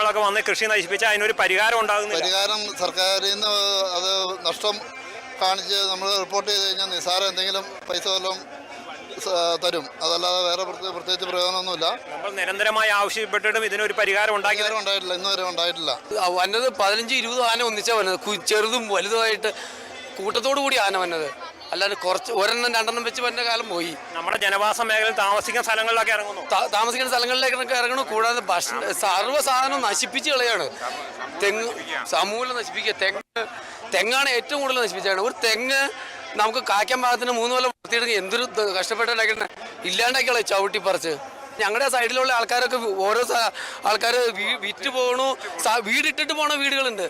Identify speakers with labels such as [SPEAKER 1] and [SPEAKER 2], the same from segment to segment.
[SPEAKER 1] മൃഗങ്ങളൊക്കെ വന്ന് കൃഷി നശിപ്പിച്ചാൽ അതിനൊരു പരിഹാരം ഉണ്ടാകുന്നില്ല.
[SPEAKER 2] പരിഹാരം സർക്കാരിൽ നിന്ന് അത് നഷ്ടം കാണിച്ച് നമ്മൾ റിപ്പോർട്ട് ചെയ്ത് കഴിഞ്ഞാൽ നിസ്സാരം എന്തെങ്കിലും പൈസ വല്ലതും തരും. അതല്ലാതെ വേറെ പ്രത്യേക- പ്രത്യേകിച്ച് പ്രയോജനമൊന്നുമില്ല.
[SPEAKER 1] നമ്മൾ നിരന്തരമായി ആവശ്യപ്പെട്ടിട്ടും ഇതിനൊരു പരിഹാരം ഉണ്ടാക്കി
[SPEAKER 2] ഉണ്ടായിട്ടില്ല. ഇന്ന് വരെ ഉണ്ടായിട്ടില്ല.
[SPEAKER 3] വന്നത് പതിനഞ്ച് ഇരുപത് ആന ഒന്നിച്ചാ വന്നത്. ചെറുതും വലുതുമായിട്ട് കൂട്ടത്തോടു കൂടി ആന വന്നത്. അല്ലാതെ കുറച്ച് ഒരെണ്ണം രണ്ടെണ്ണം വെച്ച് വന്ന കാലം പോയി.
[SPEAKER 1] നമ്മുടെ ജനവാസ മേഖലയിൽ താമസിക്കുന്ന സ്ഥലങ്ങളിലൊക്കെ ഇറങ്ങുന്നു.
[SPEAKER 3] താമസിക്കുന്ന സ്ഥലങ്ങളിലേക്കൊക്കെ ഇറങ്ങണം കൂടാതെ ഭക്ഷണ സർവ സാധനം നശിപ്പിച്ച് കളയാണ്. തെങ്ങ് സമൂലം നശിപ്പിക്കുക. തെങ്ങ് തെങ്ങാണ് ഏറ്റവും കൂടുതൽ നശിപ്പിച്ചാണ് ഒരു തെങ്ങ് നമുക്ക് കായ്ക്കാൻ പാകത്തിന് മൂന്ന് കൊല്ലം വളർത്തിയെടുക്കുക എന്തൊരു കഷ്ടപ്പെട്ടുണ്ടാക്കിയിട്ട് ഇല്ലാണ്ടാക്കിയുള്ള ചവിട്ടി പറിച്ച് ഞങ്ങളുടെ സൈഡിലുള്ള ആൾക്കാരൊക്കെ ഓരോ ആൾക്കാർ വിറ്റ് പോകണു വീടിട്ടിട്ട് പോണ വീടുകളുണ്ട്.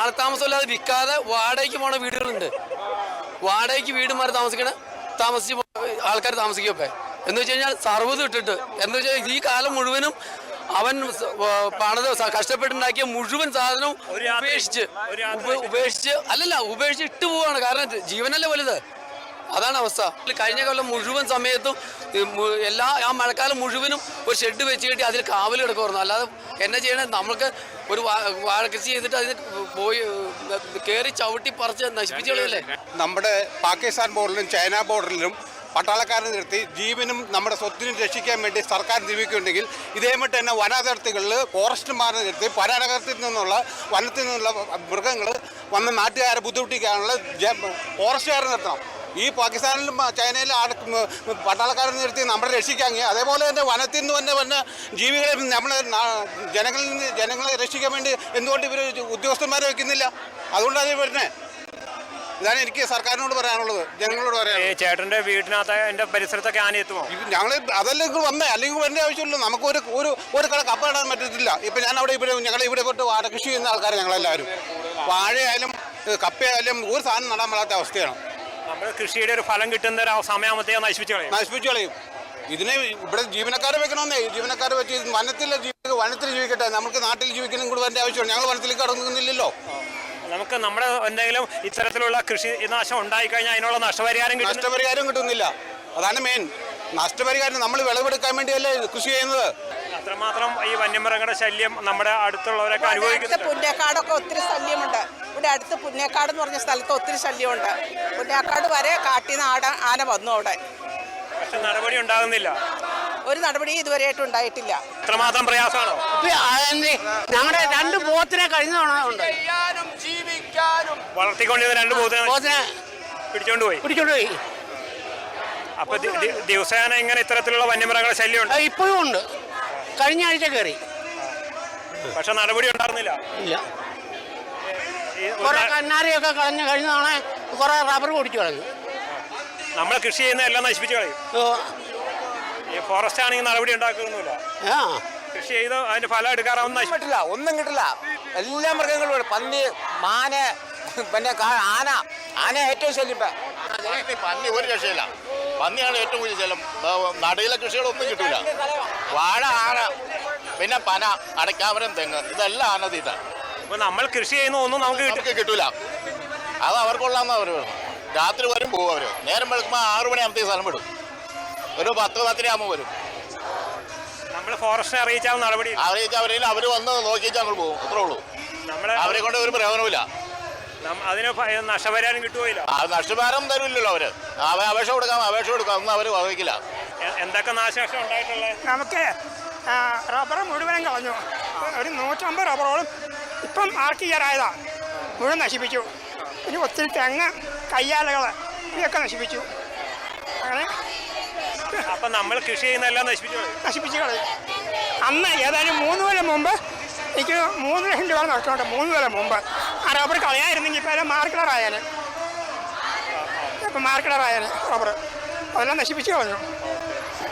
[SPEAKER 3] ആൾത്താമസമില്ലാതെ വിൽക്കാതെ വാടകയ്ക്ക് പോണ വീടുകളുണ്ട്. വാടകയ്ക്ക് വീട് മാറി താമസിക്കണ? താമസിച്ച് ആൾക്കാർ താമസിക്കപ്പേ എന്ന് വെച്ച് കഴിഞ്ഞാൽ സർവത് ഇട്ടിട്ട് എന്ന് വെച്ചാൽ ഈ കാലം മുഴുവനും അവൻ പണത് കഷ്ടപ്പെട്ടുണ്ടാക്കിയ മുഴുവൻ സാധനവും ഉപേക്ഷിച്ച് ഉപേക്ഷിച്ച് അല്ലല്ല ഉപേക്ഷിച്ച് ഇട്ടു പോവാണ്. കാരണം ജീവനല്ലേ വലുത്? അതാണ് അവസ്ഥ. കഴിഞ്ഞ കൊല്ലം മുഴുവൻ സമയത്തും എല്ലാ ആ മഴക്കാലം മുഴുവനും ഒരു ഷെഡ് വെച്ച് കെട്ടി അതിൽ കാവൽ കിടക്കുമായിരുന്നു അല്ലാതെ എന്നാ ചെയ്യണേ നമ്മൾക്ക് ഒരു വാ- വാഴ കൃഷി ചെയ്തിട്ട് അതിന് പോയി കയറി ചവിട്ടി പറിച്ച് നശിപ്പിച്ചു കളയല്ലേ?
[SPEAKER 4] നമ്മുടെ പാകിസ്ഥാൻ ബോർഡറിലും ചൈന ബോർഡറിലും പട്ടാളക്കാരെ നിർത്തി ജീവനും നമ്മുടെ സ്വത്തിനും രക്ഷിക്കാൻ വേണ്ടി സർക്കാർ ജീവിക്കുന്നുണ്ടെങ്കിൽ ഇതേമട്ട് തന്നെ വനാതിർത്തികളിൽ ഫോറസ്റ്റുമാരെ നിർത്തി വനാതിർത്തിൽ നിന്നുള്ള വനത്തിൽ നിന്നുള്ള മൃഗങ്ങൾ വന്ന് നാട്ടുകാരെ ബുദ്ധിമുട്ടിക്കാനുള്ള ഫോറസ്റ്റുകാരെ നിർത്തണം. ഈ പാകിസ്ഥാനിലും ചൈനയിലും പട്ടാളക്കാരെ നിർത്തി നമ്മളെ രക്ഷിക്കാങ്ങി അതേപോലെ തന്നെ വനത്തിൽ നിന്ന് തന്നെ വന്ന ജീവികളെ നമ്മളെ ജനങ്ങളിൽ നിന്ന് ജനങ്ങളെ രക്ഷിക്കാൻ വേണ്ടി എന്തുകൊണ്ട് ഇവർ ഉദ്യോഗസ്ഥന്മാരെ വെക്കുന്നില്ല അതുകൊണ്ടാണ് ഇത് വരുന്നത് ഇതാണ് എനിക്ക് സർക്കാരിനോട് പറയാനുള്ളത് ജനങ്ങളോട്
[SPEAKER 1] ഈ
[SPEAKER 4] പറയാനുള്ളത്.
[SPEAKER 1] ചേട്ടന്റെ വീട്ടിനകത്ത് എന്റെ പരിസരത്തൊക്കെ ആന എത്തുമോ?
[SPEAKER 4] ഞങ്ങൾ അതല്ല നിങ്ങൾ വന്നേ? അല്ലെങ്കിൽ വരേണ്ട ആവശ്യമില്ല നമുക്ക് ഒരു ഒരു ഒരു കട കപ്പ ഇടാൻ പറ്റത്തില്ല. ഇപ്പം ഞാൻ അവിടെ ഇവിടെ ഞങ്ങൾ ഇവിടെ പോയിട്ട് വാഴ കൃഷി ചെയ്യുന്ന ആൾക്കാർ ഞങ്ങളെല്ലാവരും. വാഴയായാലും കപ്പയായാലും ഒരു സാധനം നടാൻ പാടാത്ത അവസ്ഥയാണ്.
[SPEAKER 1] നമ്മൾ കൃഷിയുടെ ഒരു ഫലം കിട്ടുന്ന ഒരു സമയമാകുമ്പോഴത്തേക്ക് നശിപ്പിച്ചു കളയും.
[SPEAKER 4] നശിപ്പിച്ചു കളയും. ഇതിനെ ഇവിടെ ജീവനക്കാരെ വെക്കണമെന്നേ. ജീവനക്കാരെ വെച്ച് വനത്തിലെ ജീവിക്കുക വനത്തിൽ ജീവിക്കട്ടെ. നമുക്ക് നാട്ടിൽ ജീവിക്കണം കൂടി വേണ്ട ആവശ്യമാണ് ഞങ്ങൾ വനത്തിലേക്ക് ഇറങ്ങുന്നില്ലല്ലോ
[SPEAKER 1] നമുക്ക് നമ്മുടെ എന്തെങ്കിലും ഇത്തരത്തിലുള്ള കൃഷി നാശം ഉണ്ടായി കഴിഞ്ഞാൽ അതിനുള്ള നഷ്ടപരിഹാരം കിട്ടും
[SPEAKER 4] നഷ്ടപരിഹാരം കിട്ടുന്നില്ല. അതാണ് മെയിൻ നഷ്ടപരിഹാരം നമ്മൾ വിളവെടുക്കാൻ വേണ്ടിയല്ലേ കൃഷി ചെയ്യുന്നത്?
[SPEAKER 1] അത്രമാത്രം ഈ വന്യമൃഗങ്ങളുടെ ശല്യം നമ്മുടെ അടുത്തുള്ളവരൊക്കെ അനുഭവിക്കുന്നത്
[SPEAKER 5] പുന്നേക്കാടൊക്കെ ഒത്തിരി ശല്യമുണ്ട്. ഇവിടെ അടുത്ത് പുന്നേക്കാട് എന്ന് പറഞ്ഞ സ്ഥലത്ത് ഒത്തിരി ശല്യമുണ്ട്. പുന്നേക്കാട് വരെ കാട്ടിൽ നിന്ന് ആട ആന വന്നു അവിടെ.
[SPEAKER 1] പക്ഷെ നടപടി ഉണ്ടാകുന്നില്ല.
[SPEAKER 5] ഒരു നടപടി ഇതുവരെയായിട്ട് ഉണ്ടായിട്ടില്ല.
[SPEAKER 1] അത്രമാത്രം പ്രയാസമാണോ?
[SPEAKER 6] ഞങ്ങളുടെ രണ്ട് പോത്തിനെ കഴിഞ്ഞ
[SPEAKER 1] വളർത്തിക്കൊണ്ടിരുന്ന രണ്ട് പോത്തിനെ പിടിച്ചോണ്ട് പോയി.
[SPEAKER 6] പിടിച്ചോണ്ട് പോയി.
[SPEAKER 1] അപ്പൊ ദിവസേന ഇങ്ങനെ ഇത്തരത്തിലുള്ള വന്യമൃഗങ്ങളുടെ ശല്യം ഉണ്ട്
[SPEAKER 6] ഇപ്പോഴും ഉണ്ട്. കഴിഞ്ഞ ആഴ്ച കയറി
[SPEAKER 1] പക്ഷെ നടപടി ഉണ്ടാകുന്നില്ല
[SPEAKER 6] ഇല്ല. കുറെ കന്നാരിയൊക്കെ കളഞ്ഞ് കഴിഞ്ഞ തവണ കുറെ റബ്ബർ പൊടിച്ചു കളഞ്ഞു.
[SPEAKER 1] നമ്മൾ കൃഷി ചെയ്യുന്ന എല്ലാം നശിപ്പിച്ചു കളയും. ഈ ഫോറസ്റ്റ് ആണെങ്കിൽ നടപടി ഉണ്ടാക്കുന്നില്ല
[SPEAKER 6] ആ.
[SPEAKER 1] കൃഷി ചെയ്ത് അതിന്റെ ഫലം എടുക്കാറാവുന്ന
[SPEAKER 7] നശിപ്പിട്ടില്ല ഒന്നും കിട്ടില്ല. എല്ലാ മൃഗങ്ങളും പന്നി മാന് പിന്നെ ആന. ആന ഏറ്റവും ശല്യം
[SPEAKER 8] പന്നി ഒരു രക്ഷയില്ല. പന്നിയാണ് ഏറ്റവും കൂടുതൽ ശല്യം. നടയിലെ കൃഷികളൊന്നും കിട്ടില്ല വാഴ ആന പിന്നെ പന അടയ്ക്കാമരം തെങ്ങ്. ഇതെല്ലാം ആന തീറ്റ
[SPEAKER 1] അപ്പൊ നമ്മൾ കൃഷി ചെയ്യുന്ന ഒന്നും നമുക്ക് കിട്ടും
[SPEAKER 8] നമുക്ക് കിട്ടൂല. അത് അവർക്കുള്ളതെന്ന് അവർ രാത്രി വരും പോകും അവർ നേരം വെളുക്കുമ്പോൾ ആറു മണിയാകുമ്പോഴത്തേക്ക് സ്ഥലം വിടും. ഒരു പത്ത് പത്തര ആകുമ്പോൾ വരും.
[SPEAKER 1] നമ്മൾ ഫോറസ്റ്റിനെ അറിയിച്ചാൽ നടപടി
[SPEAKER 8] അറിയിച്ചാൽ അവരെ അവർ വന്ന് നോക്കിയിട്ട് ഞങ്ങൾ പോകും. അത്രേ ഉള്ളൂ.
[SPEAKER 1] നമ്മളെ
[SPEAKER 8] അവരെ കൊണ്ട് ഒരു പ്രയോജനമില്ല
[SPEAKER 1] നം- അതിന് നഷ്ടപരിഹാരം കിട്ടുകയില്ല.
[SPEAKER 8] ആ നഷ്ടഭാരം തരില്ലല്ലോ അവർ. അവ അപേക്ഷ കൊടുക്കാം അപേക്ഷ കൊടുക്കാം. ഒന്നും അവർ വഹിക്കില്ല.
[SPEAKER 1] എ- എന്തൊക്കെ നാശനഷ്ടം ഉണ്ടായിട്ടുള്ളത്?
[SPEAKER 9] നമുക്ക് ആ, റബ്ബർ മുഴുവനും കളഞ്ഞു. ഒരു നൂറ്റമ്പത് റബ്ബറോളം ഇപ്പം ആർക്ക് ചേരായതാ മുഴുവൻ നശിപ്പിച്ചു. ഇനി ഒത്തിരി തെങ്ങ് കയ്യാലകൾ ഇതൊക്കെ നശിപ്പിച്ചു. അങ്ങനെ
[SPEAKER 1] അപ്പം നമ്മൾ കൃഷി ചെയ്യുന്നതെല്ലാം നശിപ്പിച്ചു
[SPEAKER 9] നശിപ്പിച്ചു കളയും. അന്ന് ഏതായാലും മൂന്ന് കൊല്ലം മുമ്പ് എനിക്ക് മൂന്ന് ലക്ഷം രൂപ നഷ്ടമുണ്ട് മൂന്ന് കൊല്ലം മുമ്പ്. ആ റബ്ബർ കളയായിരുന്നെങ്കിൽ ഇപ്പം എല്ലാം മാർക്കിളറായാൽ ഇപ്പം മാർക്കിളറായാൽ റബ്ബർ. അതെല്ലാം നശിപ്പിച്ചു കളഞ്ഞു.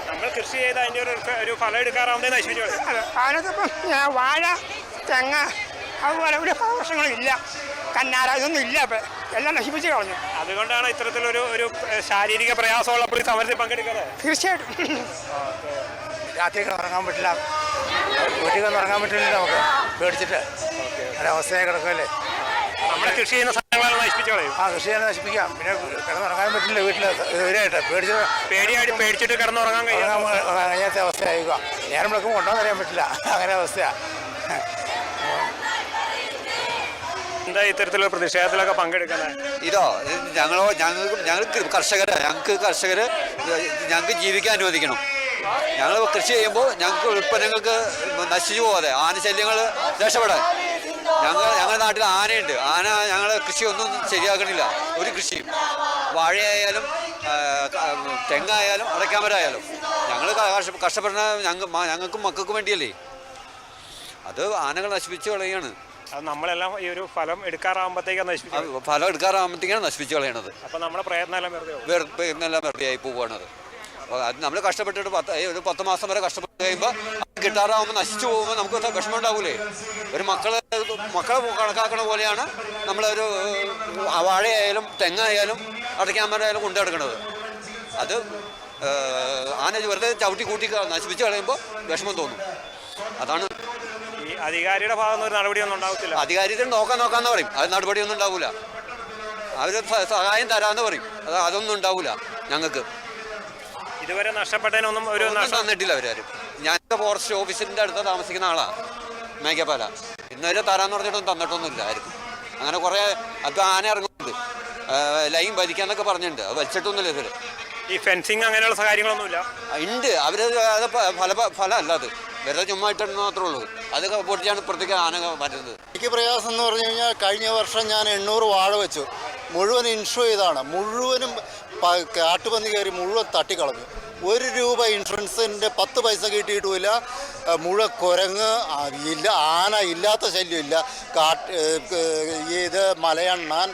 [SPEAKER 1] നമ്മൾ കൃഷി ചെയ്ത് അതിന്റെ ഒരു ഒരു ഫലം എടുക്കാറാവുന്നതേ നശിപ്പിച്ചു.
[SPEAKER 9] അതെ. അതിനകത്തിപ്പം ഞാൻ വാഴ തെങ്ങ് അതുപോലെ ഒരു പ്രശ്നങ്ങളില്ല കന്നാര ഇതൊന്നും ഇല്ല ഇപ്പം. എല്ലാം നശിപ്പിച്ച് കളഞ്ഞു.
[SPEAKER 1] അതുകൊണ്ടാണ് ഇത്തരത്തിലൊരു ഒരു ശാരീരിക പ്രയാസമുള്ളപ്പോൾ ഈ സമരത്തിൽ പങ്കെടുക്കുന്നത്.
[SPEAKER 9] തീർച്ചയായിട്ടും.
[SPEAKER 7] രാത്രി ഉറങ്ങാൻ പറ്റില്ല. വീട്ടിൽ ഉറങ്ങാൻ പറ്റില്ല നമുക്ക്. പേടിച്ചിട്ട്. ഒരവസ്ഥയെ കിടക്കുമല്ലേ
[SPEAKER 1] നമ്മുടെ കൃഷി ചെയ്യുന്ന സ്ഥലങ്ങളെല്ലാം നശിപ്പിച്ചു കളയും.
[SPEAKER 7] ആ കൃഷി ചെയ്യാൻ നശിപ്പിക്കാം. പിന്നെ കിടന്നുറങ്ങാൻ പറ്റില്ല വീട്ടിൽ ഇതുവരെയായിട്ട് പേടിച്ച്
[SPEAKER 1] പേടിയായിട്ട് പേടിച്ചിട്ട് കിടന്നുറങ്ങാൻ
[SPEAKER 7] കഴിയാത്ത അവസ്ഥയായിരിക്കുക നേരം വിളക്കുമ്പോൾ കൊണ്ടുവന്ന് അറിയാൻ പറ്റില്ല. അങ്ങനെ അവസ്ഥയാണ്
[SPEAKER 1] എന്താ ഇത്തരത്തിലുള്ള പ്രതിഷേധത്തിലൊക്കെ പങ്കെടുക്കുന്നത്?
[SPEAKER 10] ഇതോ ഞങ്ങളോ ഞങ്ങൾക്ക് ഞങ്ങൾക്ക് കർഷകരെ. ഞങ്ങൾക്ക് കർഷകര് ഞങ്ങൾക്ക് ജീവിക്കാൻ അനുവദിക്കണം. ഞങ്ങൾ കൃഷി ചെയ്യുമ്പോൾ ഞങ്ങൾക്ക് ഉൽപ്പന്നങ്ങൾക്ക് നശിച്ചു പോകാതെ ആനശല്യങ്ങൾ രക്ഷപ്പെടാൻ. ഞങ്ങൾ ഞങ്ങളുടെ നാട്ടിൽ ആനയുണ്ട്. ആന ഞങ്ങളെ കൃഷിയൊന്നും ശരിയാക്കണില്ല. ഒരു കൃഷിയും. വാഴയായാലും തെങ്ങായാലും അടയ്ക്കാമരായാലും. ഞങ്ങൾ കഷ്ടപ്പെടുന്ന ഞങ്ങൾ ഞങ്ങൾക്കും മക്കൾക്കും വേണ്ടിയല്ലേ? അത് ആനകൾ നശിപ്പിച്ചു കളയാണ്
[SPEAKER 1] അത് നമ്മളെല്ലാം ഈ ഒരു ഫലം എടുക്കാറാകുമ്പോഴത്തേക്ക്
[SPEAKER 10] അത് ഫലം എടുക്കാറാകുമ്പോഴത്തേക്കാണ് നശിപ്പിച്ച് കളയണത്.
[SPEAKER 1] അപ്പൊ നമ്മുടെ പ്രയത്നം എല്ലാം വെറുതെ പോകും.
[SPEAKER 10] വെറുതെ എന്നെല്ലാം വെറുതെ ആയി പോവുകയാണത് അപ്പോൾ അത് നമ്മൾ കഷ്ടപ്പെട്ടിട്ട് പത്ത് ഒരു പത്ത് മാസം വരെ കഷ്ടപ്പെട്ട് കഴിയുമ്പോൾ അത് കിട്ടാറാവുമ്പോൾ നശിച്ചു പോകുമ്പോൾ നമുക്ക് ഒരു വിഷമം ഉണ്ടാവൂലേ? ഒരു മക്കളെ മക്കളെ കണക്കാക്കണ പോലെയാണ് നമ്മളൊരു ആ വാഴയായാലും തെങ്ങായാലും അടയ്ക്കാമരായാലും കൊണ്ടു നടക്കുന്നത് അത് ഏഹ്, ആന വെറുതെ ചവിട്ടി കൂട്ടി ക- നശിപ്പിച്ച് കളയുമ്പോൾ വിഷമം തോന്നും. അതാണ്
[SPEAKER 1] ഈ അധികാരിയുടെ ഭാഗത്ത് നിന്ന് ഒരു നടപടിയൊന്നും ഉണ്ടാവത്തില്ല.
[SPEAKER 10] അധികാരികൾ നോക്കാൻ നോക്കാന്ന് പറയും. അത് നടപടിയൊന്നും ഉണ്ടാവില്ല അവർ സഹായം തരാന്ന് പറയും. അത് അതൊന്നും ഉണ്ടാവില്ല ഞങ്ങൾക്ക്.
[SPEAKER 1] ഇതുവരെ നഷ്ടപ്പെട്ടതിനൊന്നും ഒരു നഷ്ടം
[SPEAKER 10] തന്നിട്ടില്ല അവരാരും. ഞാൻ ഫോറസ്റ്റ് ഓഫീസിന്റെ അടുത്ത് താമസിക്കുന്ന ആളാ മേഘപാല ഇന്നുവരെ തരാന്ന് പറഞ്ഞിട്ടൊന്നും തന്നിട്ടൊന്നുമില്ല ആരും അങ്ങനെ കുറെ അത് ആന ഇറങ്ങുന്നുണ്ട്. ലൈൻ വലിക്കാന്നൊക്കെ പറഞ്ഞിട്ടുണ്ട്. അത് വലിച്ചിട്ടൊന്നുമില്ല ഇവർ
[SPEAKER 1] ഈ ഫെൻസിങ് അങ്ങനെയുള്ള കാര്യങ്ങളൊന്നുമില്ല.
[SPEAKER 10] ഉണ്ട്. അവർ അത് ഫല ഫലമല്ല അത്. വെറുതെ ചുമ്മാ ഇട്ടെന്ന് മാത്രമേ ഉള്ളൂ. അതൊക്കെ പൊട്ടിച്ചാണ് ഇപ്പുറത്തേക്ക് ആന മാറ്റുന്നത്.
[SPEAKER 2] എനിക്ക് പ്രയാസം എന്ന് പറഞ്ഞു കഴിഞ്ഞാൽ കഴിഞ്ഞ വർഷം ഞാൻ എണ്ണൂറ് വാഴ വെച്ചു. മുഴുവൻ ഇൻഷുർ ചെയ്താണ്. മുഴുവനും കാട്ടുപന്നി കയറി മുഴുവൻ തട്ടിക്കളഞ്ഞു. ഒരു രൂപ ഇൻഷുറൻസിന്റെ പത്ത് പൈസ കിട്ടിയിട്ടുമില്ല. മുഴുവൻ കുരങ്ങ് ഇല്ല ആന ഇല്ലാത്ത ശല്യമില്ല. കാട്ട് ഇത് മലയണ്ണാൻ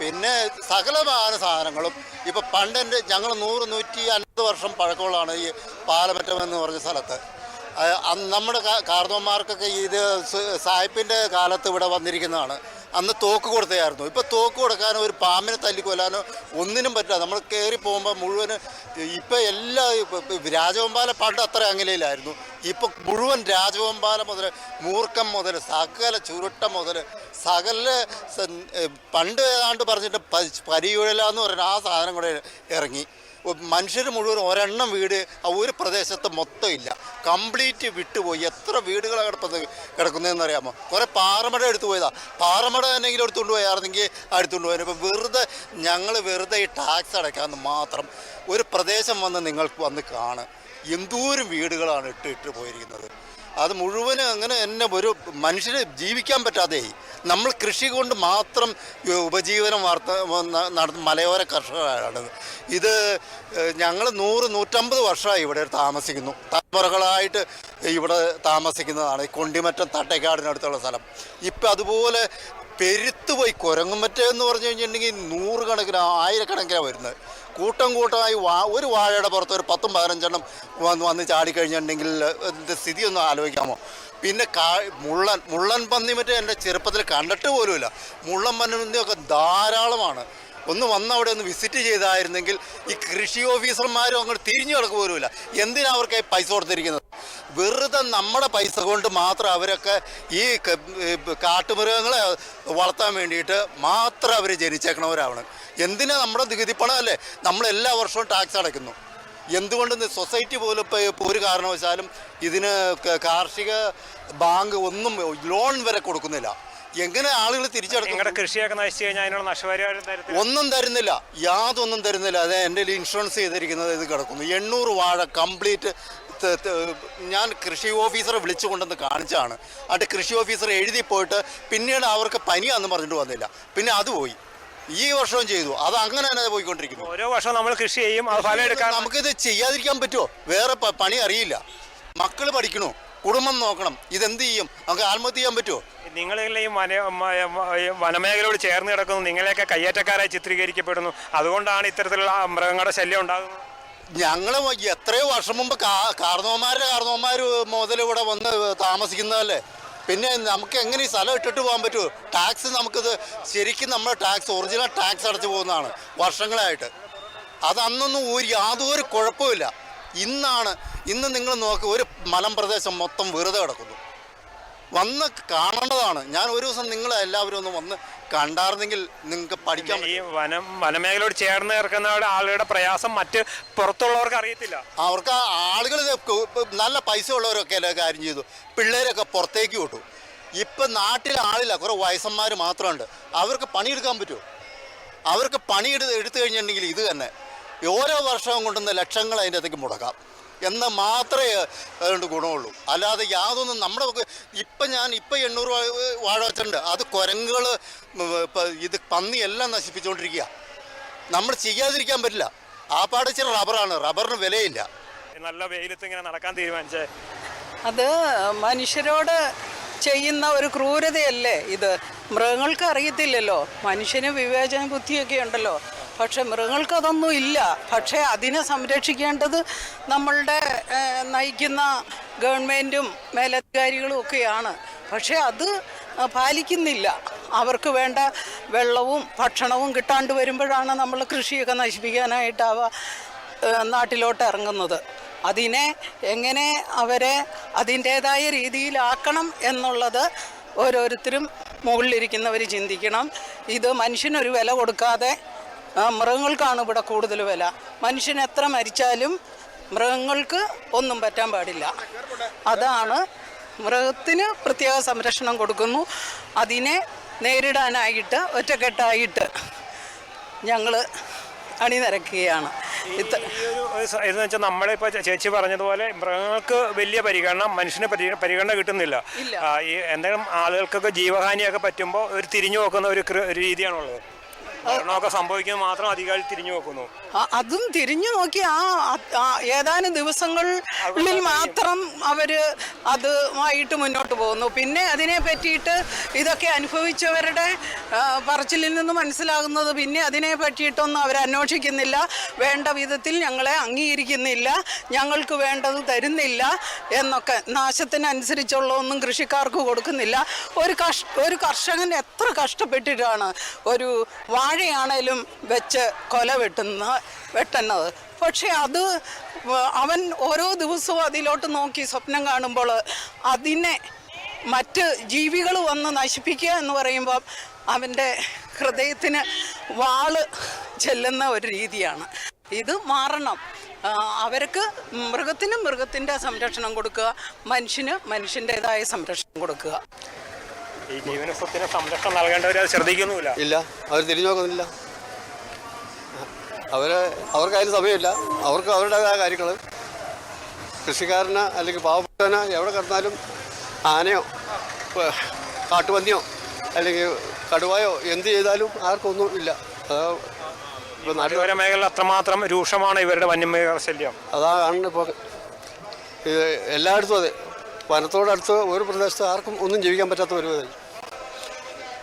[SPEAKER 2] പിന്നെ സകലമായ സാധനങ്ങളും. ഇപ്പോൾ പണ്ടെന്റെ ഞങ്ങൾ നൂറ് നൂറ്റി അൻപത് വർഷം പഴക്കമുള്ളതാണ് ഈ പാലമറ്റം എന്ന് പറഞ്ഞ സ്ഥലത്ത്. നമ്മുടെ കാർന്നോന്മാർക്കൊക്കെ ഇത് സ- സായിപ്പിന്റെ കാലത്ത് ഇവിടെ വന്നിരിക്കുന്നതാണ്. അന്ന് തോക്ക് കൊടുത്തതായിരുന്നു ഇപ്പോൾ തോക്ക് കൊടുക്കാനോ ഒരു പാമ്പിനെ തല്ലിക്കൊല്ലാനോ ഒന്നിനും പറ്റില്ല. നമ്മൾ കയറി പോകുമ്പോൾ മുഴുവൻ ഇപ്പോൾ എല്ലാ രാജവമ്പാല പണ്ട് അത്ര അങ്ങനെയില്ലായിരുന്നു. ഇപ്പോൾ മുഴുവൻ രാജവമ്പാല മുതൽ മൂർക്കം മുതൽ സകല ചുരുട്ട മുതൽ സകല പണ്ട് ഏതാണ്ട് പറഞ്ഞിട്ട് പരിയുഴല എന്ന് പറഞ്ഞ ആ സാധനം കൂടെ ഇറങ്ങി. മനുഷ്യർ മുഴുവൻ ഒരെണ്ണം വീട് ഒരു പ്രദേശത്ത് മൊത്തം ഇല്ല. കംപ്ലീറ്റ് വിട്ടുപോയി. എത്ര വീടുകളാണ് കിടപ്പുന്നത് കിടക്കുന്നതെന്ന് അറിയാമോ? കുറേ പാറമട എടുത്തു പോയതാ. പാറമട എന്നെങ്കിലും എടുത്തുകൊണ്ട് പോയായിരുന്നെങ്കിൽ എടുത്തുകൊണ്ട് പോയാൽ ഇപ്പോൾ വെറുതെ ഞങ്ങൾ വെറുതെ ഈ ടാക്സ് അടയ്ക്കാമെന്ന് മാത്രം ഒരു പ്രദേശം വന്ന് നിങ്ങൾക്ക് വന്ന് കാണുക. എന്തോരം വീടുകളാണ് ഇട്ട് ഇട്ട് പോയിരിക്കുന്നത്. അത് മുഴുവനും അങ്ങനെ എന്നെ ഒരു മനുഷ്യന് ജീവിക്കാൻ പറ്റാതെ നമ്മൾ കൃഷി കൊണ്ട് മാത്രം ഉപജീവനം വാർത്ത നടത്തുന്ന മലയോര കർഷകരാണ്. ഇത് ഞങ്ങൾ നൂറ് നൂറ്റമ്പത് വർഷമായി ഇവിടെ താമസിക്കുന്നു. തലമുറകളായിട്ട് ഇവിടെ താമസിക്കുന്നതാണ്. ഈ കൊണ്ടിമറ്റം തട്ടേക്കാടിനടുത്തുള്ള സ്ഥലം. ഇപ്പം അതുപോലെ പെരുത്തുപോയി കുരങ്ങുമറ്റ എന്ന് പറഞ്ഞു കഴിഞ്ഞിട്ടുണ്ടെങ്കിൽ നൂറുകണക്കിന് ആയിരക്കണക്കിനാണ് വരുന്നത്. കൂട്ടം കൂട്ടമായി വാ ഒരു വാഴയുടെ പുറത്ത് ഒരു പത്തും പതിനഞ്ചെണ്ണം വന്ന് വന്ന് ചാടിക്കഴിഞ്ഞിട്ടുണ്ടെങ്കിൽ ഇതിന്റെ സ്ഥിതി ഒന്ന് ആലോചിക്കാമോ? പിന്നെ കാ മുള്ളൻ മുള്ളൻ പന്നി മറ്റേ എന്റെ ചെറുപ്പത്തിൽ കണ്ടിട്ട് പോലുമില്ല. മുള്ളൻ പന്നിയൊക്കെ ധാരാളമാണ്. ഒന്ന് വന്ന് അവിടെ ഒന്ന് വിസിറ്റ് ചെയ്തായിരുന്നെങ്കിൽ ഈ കൃഷി ഓഫീസർമാരും അങ്ങോട്ട് തിരിഞ്ഞു കിടക്ക് പോലുമില്ല. എന്തിനാ അവർക്ക് പൈസ കൊടുത്തിരിക്കുന്നത്? വെറുതെ നമ്മുടെ പൈസ കൊണ്ട് മാത്രം അവരൊക്കെ ഈ കാട്ടുമൃഗങ്ങളെ വളർത്താൻ വേണ്ടിയിട്ട് മാത്രം അവർ ജനിച്ചേക്കണവരാണ് എന്തിനാ നമ്മുടെ നികുതി അല്ലേ? നമ്മൾ എല്ലാ വർഷവും ടാക്സ് അടയ്ക്കുന്നു. എന്തുകൊണ്ട് സൊസൈറ്റി പോലും ഇപ്പോൾ ഇപ്പോൾ ഒരു കാരണവശാലും ഇതിന് കാർഷിക ബാങ്ക് ഒന്നും ലോൺ വരെ കൊടുക്കുന്നില്ല. എങ്ങനെ ആളുകൾ തിരിച്ചെടുക്കും?
[SPEAKER 1] കൃഷിയൊക്കെ നശിച്ചു കഴിഞ്ഞാൽ അതിനുള്ള നഷ്ടപരിഹാരം
[SPEAKER 2] ഒന്നും തരുന്നില്ല. യാതൊന്നും തരുന്നില്ല. അതെ എന്റെ ഇൻഷുറൻസ് ചെയ്തിരിക്കുന്നത് ഇത് കിടക്കുന്നു. എണ്ണൂറ് വാഴ കംപ്ലീറ്റ് ഞാൻ കൃഷി ഓഫീസറെ വിളിച്ചു കൊണ്ടെന്ന് കാണിച്ചാണ് എന്നിട്ട് കൃഷി ഓഫീസർ എഴുതി പോയിട്ട് പിന്നീട് അവർക്ക് പനിയാന്ന് പറഞ്ഞിട്ട് വന്നില്ല. പിന്നെ അത് പോയി. ഈ വർഷവും ചെയ്തു. അത് അങ്ങനെ തന്നെ പോയിക്കൊണ്ടിരിക്കുന്നു.
[SPEAKER 1] ഓരോ വർഷം നമ്മൾ കൃഷി ചെയ്യും. അത് ഫലം എടുക്കാൻ
[SPEAKER 2] നമുക്കിത് ചെയ്യാതിരിക്കാൻ പറ്റുമോ? വേറെ പ- പണി അറിയില്ല. മക്കൾ പഠിക്കണു. കുടുംബം നോക്കണം. ഇതെന്ത് ചെയ്യും? നമുക്ക് ആത്മഹത്യ ചെയ്യാൻ പറ്റുമോ?
[SPEAKER 1] നിങ്ങളെല്ലാം ഈ വന മ- മ- ഈ വനമേഖലയോട് ചേർന്ന് കിടക്കുന്നു. നിങ്ങളെയൊക്കെ കയ്യേറ്റക്കാരായി ചിത്രീകരിക്കപ്പെടുന്നു. അതുകൊണ്ടാണ് ഇത്തരത്തിലുള്ള മൃഗങ്ങളുടെ ശല്യം ഉണ്ടാകുന്നത്.
[SPEAKER 2] ഞങ്ങൾ എത്രയോ വർഷം മുമ്പ് കാർന്നോമാരുടെ കാർന്നോമാർ മുതൽ ഇവിടെ വന്ന് താമസിക്കുന്നതല്ലേ? പിന്നെ നമുക്ക് എങ്ങനെ ഈ സ്ഥലം ഇട്ടിട്ട് പോകാൻ പറ്റുമോ? ടാക്സ് നമുക്കിത് ശരിക്കും നമ്മുടെ ടാക്സ് ഒറിജിനൽ ടാക്സ് അടച്ചു പോകുന്നതാണ് വർഷങ്ങളായിട്ട്. അത് അന്നൊന്നും ഒരു യാതൊരു കുഴപ്പമില്ല ഇന്നാണ് ഇന്ന് നിങ്ങൾ നോക്കുക ഒരു മലം പ്രദേശം മൊത്തം വെറുതെ കിടക്കുന്നു. വന്ന് കാണേണ്ടതാണ്. ഞാൻ ഒരു ദിവസം നിങ്ങൾ എല്ലാവരും ഒന്ന് വന്ന് കണ്ടായിരുന്നെങ്കിൽ നിങ്ങൾക്ക് പഠിക്കാൻ
[SPEAKER 1] ഈ വനം വനമേഖലയോട് ചേർന്ന് കിടക്കുന്ന ആളുകളുടെ പ്രയാസം മറ്റ് പുറത്തുള്ളവർക്ക് അറിയത്തില്ല.
[SPEAKER 2] അവർക്ക് ആളുകൾ നല്ല പൈസ ഉള്ളവരൊക്കെ അല്ലേ കാര്യം ചെയ്തു. പിള്ളേരൊക്കെ പുറത്തേക്ക് വിട്ടു. ഇപ്പം നാട്ടിൽ ആളില്ല. കുറേ വയസ്സന്മാർ മാത്രമുണ്ട്. അവർക്ക് പണിയെടുക്കാൻ പറ്റുമോ? അവർക്ക് പണിയെടുത്ത് എടുത്തു കഴിഞ്ഞിട്ടുണ്ടെങ്കിൽ ഇത് തന്നെ. ഓരോ വർഷവും കൊണ്ടുവന്ന ലക്ഷങ്ങൾ അതിന്റെ അകത്തേക്ക് മുടക്കാം. എന്ന് മാത്രമേ അതുകൊണ്ട് ഗുണമുള്ളൂ. അല്ലാതെ യാതൊന്നും നമ്മുടെ ഇപ്പം ഞാൻ ഇപ്പം എണ്ണൂറ് വാഴ വെച്ചിട്ടുണ്ട്. അത് കുരങ്ങുകൾ ഇത് പന്നിയെല്ലാം നശിപ്പിച്ചുകൊണ്ടിരിക്കുക. നമ്മൾ ചെയ്യാതിരിക്കാൻ പറ്റില്ല. ആ പാടിച്ചിട്ട് റബ്ബറാണ്. റബ്ബറിന് വിലയില്ല.
[SPEAKER 1] നല്ല വെയിലത്ത് ഇങ്ങനെ നടക്കാൻ തീരുമാനിച്ചേ.
[SPEAKER 5] അത് മനുഷ്യരോട് ചെയ്യുന്ന ഒരു ക്രൂരതയല്ലേ ഇത്? മൃഗങ്ങൾക്ക് അറിയത്തില്ലല്ലോ. മനുഷ്യന് വിവേചന ബുദ്ധിയൊക്കെ ഉണ്ടല്ലോ. പക്ഷെ മൃഗങ്ങൾക്ക് അതൊന്നും ഇല്ല. പക്ഷേ അതിനെ സംരക്ഷിക്കേണ്ടത് നമ്മളുടെ നയിക്കുന്ന ഗവൺമെന്റും മേലധികാരികളും ഒക്കെയാണ്. പക്ഷേ അത് പാലിക്കുന്നില്ല. അവർക്ക് വേണ്ട വെള്ളവും ഭക്ഷണവും കിട്ടാണ്ട് വരുമ്പോഴാണ് നമ്മൾ കൃഷിയൊക്കെ നശിപ്പിക്കാനായിട്ട് നാട്ടിലോട്ട് ഇറങ്ങുന്നത്. അതിനെ എങ്ങനെ അവരെ അതിന്റേതായ രീതിയിലാക്കണം എന്നുള്ളത് ഓരോരുത്തരും മുകളിലിരിക്കുന്നവർ ചിന്തിക്കണം. ഇത് മനുഷ്യനൊരു വില കൊടുക്കാതെ മൃഗങ്ങൾക്കാണ് ഇവിടെ കൂടുതൽ വില. മനുഷ്യൻ എത്ര മരിച്ചാലും മൃഗങ്ങൾക്ക് ഒന്നും പറ്റാൻ പാടില്ല. അതാണ് മൃഗത്തിന് പ്രത്യേക സംരക്ഷണം കൊടുക്കുന്നു. അതിനെ നേരിടാനായിട്ട് ഒറ്റക്കെട്ടായിട്ട് ഞങ്ങൾ അണിനിരക്കുകയാണ്.
[SPEAKER 1] സ- വെച്ചാൽ നമ്മളിപ്പോൾ ചേച്ചി പറഞ്ഞതുപോലെ മൃഗങ്ങൾക്ക് വലിയ പരിഗണന മനുഷ്യന് പരി- പരിഗണന കിട്ടുന്നില്ല. എന്തെങ്കിലും ആളുകൾക്കൊക്കെ ജീവഹാനിയൊക്കെ പറ്റുമ്പോൾ ഒരു തിരിഞ്ഞു നോക്കുന്ന ഒരു രീതിയാണുള്ളത്. മരണമൊക്കെ സംഭവിക്കുന്നത് മാത്രം അധികാരി തിരിഞ്ഞു നോക്കുന്നു.
[SPEAKER 5] അതും തിരിഞ്ഞു നോക്കി ആ ഏതാനും ദിവസങ്ങളിൽ മാത്രം അവർ അതുമായിട്ട് മുന്നോട്ട് പോകുന്നു. പിന്നെ അതിനെ പറ്റിയിട്ട് ഇതൊക്കെ അനുഭവിച്ചവരുടെ പറച്ചിലിൽ നിന്ന് മനസ്സിലാകുന്നത് പിന്നെ അതിനെ പറ്റിയിട്ടൊന്നും അവർ അന്വേഷിക്കുന്നില്ല. വേണ്ട വിധത്തിൽ ഞങ്ങളെ അംഗീകരിക്കുന്നില്ല. ഞങ്ങൾക്ക് വേണ്ടത് തരുന്നില്ല എന്നൊക്കെ നാശത്തിനനുസരിച്ചുള്ള ഒന്നും കൃഷിക്കാർക്ക് കൊടുക്കുന്നില്ല. ഒരു കഷ് ഒരു കർഷകൻ എത്ര കഷ്ടപ്പെട്ടിട്ടാണ് ഒരു വാഴയാണേലും വെച്ച് കൊല വെട്ടുന്ന വെട്ടുന്നത്. പക്ഷേ അത് അവൻ ഓരോ ദിവസവും അതിലോട്ട് നോക്കി സ്വപ്നം കാണുമ്പോൾ അതിനെ മറ്റ് ജീവികൾ വന്ന് നശിപ്പിക്കുക എന്ന് പറയുമ്പോൾ അവന്റെ ഹൃദയത്തിന് വാൾ ചെല്ലുന്ന ഒരു രീതിയാണ്. ഇത് മാറണം. അവർക്ക് മൃഗത്തിന് മൃഗത്തിന്റെ സംരക്ഷണം കൊടുക്കുക. മനുഷ്യന് മനുഷ്യന്റെതായ സംരക്ഷണം കൊടുക്കുക.
[SPEAKER 1] ഈ ജീവന സ്വത്തിന് സംരക്ഷണം നൽകേണ്ടവർ അത് ശ്രദ്ധിക്കുന്നുമില്ല.
[SPEAKER 10] ഇല്ല അവർ തിരിഞ്ഞു നോക്കുന്നില്ല. അവർ അവർക്ക് അതിന് സമയമില്ല. അവർക്ക് അവരുടേതായ കാര്യങ്ങൾ കൃഷിക്കാരന് അല്ലെങ്കിൽ പാവപ്പെട്ടവന് എവിടെ കിടന്നാലും ആനയോ കാട്ടുപന്നിയോ അല്ലെങ്കിൽ കടുവായോ എന്ത് ചെയ്താലും ആർക്കൊന്നും ഇല്ല.
[SPEAKER 1] മേഖല അത്രമാത്രം രൂക്ഷമാണ് ഇവരുടെ വന്യമൃഗ ശല്യം
[SPEAKER 10] അതാ കാണുന്നത് ഇപ്പോൾ എല്ലായിടത്തും അതെ. വനത്തോടടുത്ത് ഒരു പ്രദേശത്ത് ആർക്കും ഒന്നും ജീവിക്കാൻ പറ്റാത്ത ഒരു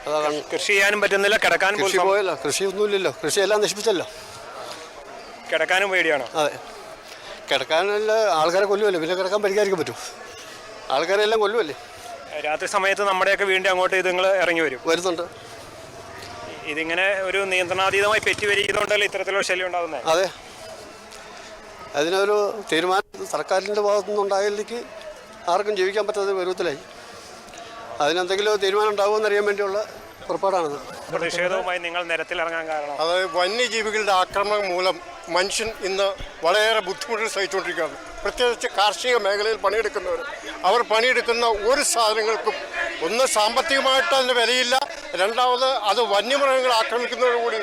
[SPEAKER 1] കൃഷി. ചെയ്യാനും പറ്റുന്നില്ല കിടക്കാനും
[SPEAKER 10] കൃഷി
[SPEAKER 1] പോലും
[SPEAKER 10] ഒന്നുമില്ലല്ലോ. കൃഷി എല്ലാം നശിപ്പിച്ചല്ലോ.
[SPEAKER 1] കിടക്കാനും പേടിയാണോ?
[SPEAKER 10] അതെ. കിടക്കാനല്ല ആൾക്കാരെ കൊല്ലുമല്ലോ പിന്നെ കിടക്കാൻ പരിഹരിക്കാൻ പറ്റും. ആൾക്കാരെ എല്ലാം കൊല്ലുമല്ലേ?
[SPEAKER 1] രാത്രി സമയത്ത് നമ്മുടെയൊക്കെ വീണ്ടും അങ്ങോട്ട് ഇത് നിങ്ങൾ ഇറങ്ങി വരും.
[SPEAKER 10] വരുന്നുണ്ട്.
[SPEAKER 1] ഇതിങ്ങനെ ഒരു നിയന്ത്രണാതീതമായി പെറ്റി വരികയുണ്ടല്ലോ ഇത്തരത്തിലുള്ള ശല്യം ഉണ്ടാകുന്നത്
[SPEAKER 10] അതെ. അതിനൊരു തീരുമാനം സർക്കാരിന്റെ ഭാഗത്തുനിന്ന് ഉണ്ടായില്ലെങ്കിൽ ആർക്കും ജീവിക്കാൻ പറ്റാത്ത പരുവത്തിലായി അതിനെന്തെങ്കിലും തീരുമാനം ഉണ്ടാകുമെന്ന് അറിയാൻ വേണ്ടിയുള്ള പുറപ്പാടാണത്.
[SPEAKER 1] പ്രതിഷേധവുമായി നിങ്ങൾ നിരത്തിലിറങ്ങാൻ കാരണം?
[SPEAKER 11] അതായത് വന്യജീവികളുടെ ആക്രമണം മൂലം മനുഷ്യൻ ഇന്ന് വളരെയേറെ ബുദ്ധിമുട്ടുകൾ സഹിച്ചുകൊണ്ടിരിക്കുകയാണ്. പ്രത്യേകിച്ച് കാർഷിക മേഖലയിൽ പണിയെടുക്കുന്നവർ. അവർ പണിയെടുക്കുന്ന ഒരു സാധനങ്ങൾക്കും ഒന്ന് സാമ്പത്തികമായിട്ട് അതിന് വിലയില്ല. രണ്ടാമത് അത് വന്യമൃഗങ്ങൾ ആക്രമിക്കുന്നതോടുകൂടി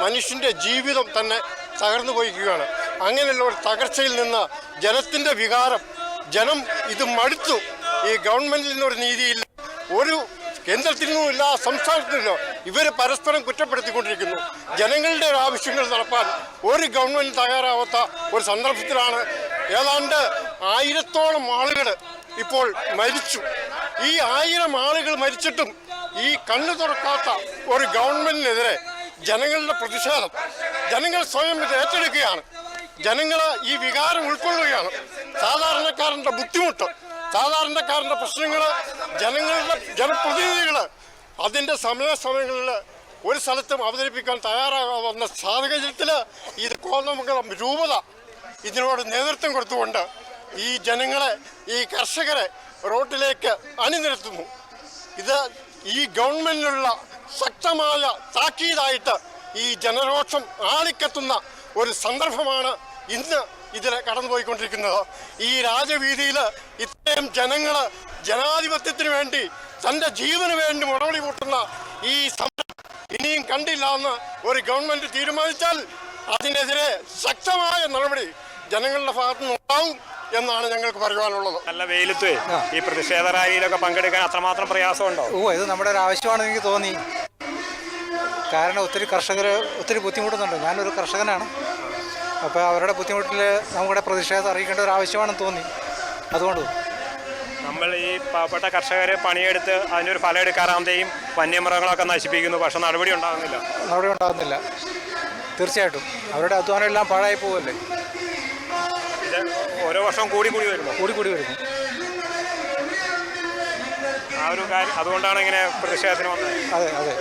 [SPEAKER 11] മനുഷ്യന്റെ ജീവിതം തന്നെ തകർന്നു പോയിക്കുകയാണ് അങ്ങനെയുള്ള ഒരു തകർച്ചയിൽ നിന്ന് ജനത്തിന്റെ വികാരം ജനം ഇത് മടുത്തു. ഈ ഗവൺമെന്റിൽ നിന്നൊരു നീതിയില്ല. ഒരു കേന്ദ്രത്തിൽ ഇല്ല സംസ്ഥാനത്തിനില്ല ഇവർ പരസ്പരം കുറ്റപ്പെടുത്തിക്കൊണ്ടിരിക്കുന്നു. ജനങ്ങളുടെ ആവശ്യങ്ങൾ നടപ്പാൻ ഒരു ഗവൺമെന്റ് തയ്യാറാവാത്ത ഒരു സന്ദർഭത്തിലാണ് ഏതാണ്ട് ആയിരത്തോളം ആളുകൾ ഇപ്പോൾ മരിച്ചു. ഈ ആയിരം ആളുകൾ മരിച്ചിട്ടും ഈ കണ്ണു തുറക്കാത്ത ഒരു ഗവൺമെന്റിനെതിരെ ജനങ്ങളുടെ പ്രതിഷേധം. ജനങ്ങൾ സ്വയം ഇത് ഏറ്റെടുക്കുകയാണ്. ജനങ്ങൾ ഈ വികാരം ഉൾക്കൊള്ളുകയാണ്. സാധാരണക്കാരന്റെ ബുദ്ധിമുട്ട്. സാധാരണക്കാരന്റെ പ്രശ്നങ്ങൾ ജനങ്ങളുടെ ജനപ്രതിനിധികൾ അതിന്റെ സമയസമയങ്ങളിൽ ഒരു സ്ഥലത്തും അവതരിപ്പിക്കാൻ തയ്യാറാകാവുന്ന സാഹചര്യത്തിൽ ഇത് കോതമംഗലം രൂപത ഇതിനോട് നേതൃത്വം കൊടുത്തുകൊണ്ട് ഈ ജനങ്ങളെ ഈ കർഷകരെ റോട്ടിലേക്ക് അണിനിരത്തുന്നു. ഇത് ഈ ഗവൺമെന്റിനുള്ള ശക്തമായ താക്കീതായിട്ട് ഈ ജനരോഷം ആളിക്കത്തുന്ന ഒരു സന്ദർഭമാണ് ഇന്ന് ഇതിൽ കടന്നുപോയിക്കൊണ്ടിരിക്കുന്നത്. ഈ രാജവീതിയിൽ ഇത്രയും ജനങ്ങൾ ജനാധിപത്യത്തിന് വേണ്ടി തന്റെ ജീവന് വേണ്ടി മുറവിളി കൂട്ടുന്ന ഈ സമരം ഇനിയും കണ്ടില്ല എന്ന് ഒരു ഗവൺമെന്റ് തീരുമാനിച്ചാൽ അതിനെതിരെ ശക്തമായ നടപടി ജനങ്ങളുടെ ഭാഗത്തു നിന്നുണ്ടാവും എന്നാണ് ഞങ്ങൾക്ക് പറയുവാനുള്ളത്
[SPEAKER 1] നല്ല വെയിലത്ത് ഈ പ്രതിഷേധ റാലിയിലൊക്കെ പങ്കെടുക്കാൻ അത്രമാത്രം പ്രയാസമുണ്ടോ?
[SPEAKER 12] ഓ ഇത് നമ്മുടെ ഒരു ആവശ്യമാണെന്ന് എനിക്ക് തോന്നി. കാരണം ഒത്തിരി കർഷകർ ഒത്തിരി ബുദ്ധിമുട്ടുന്നുണ്ട്. ഞാനൊരു കർഷകനാണ്. അപ്പോൾ അവരുടെ ബുദ്ധിമുട്ടിൽ നമ്മുടെ പ്രതിഷേധം അറിയിക്കേണ്ട ഒരു ആവശ്യമാണെന്ന് തോന്നി. അതുകൊണ്ട്
[SPEAKER 1] നമ്മൾ ഈ പാവപ്പെട്ട കർഷകരെ പണിയെടുത്ത് അതിനൊരു ഫലം എടുക്കാറാകുമ്പോഴത്തേയും വന്യമൃഗങ്ങളൊക്കെ നശിപ്പിക്കുന്നു. പക്ഷെ നടപടി ഉണ്ടാകുന്നില്ല.
[SPEAKER 12] നടപടി ഉണ്ടാകുന്നില്ല. തീർച്ചയായിട്ടും. അവരുടെ അധ്വാനം എല്ലാം പാഴായി പോവല്ലേ?
[SPEAKER 1] ഇത് ഓരോ വർഷം കൂടി കൂടി വരുന്നു
[SPEAKER 12] കൂടി കൂടി വരുന്നു.
[SPEAKER 1] ആ ഒരു കാര്യം അതുകൊണ്ടാണ് ഇങ്ങനെ പ്രതിഷേധത്തിന് വന്നത്.
[SPEAKER 12] അതെ അതെ.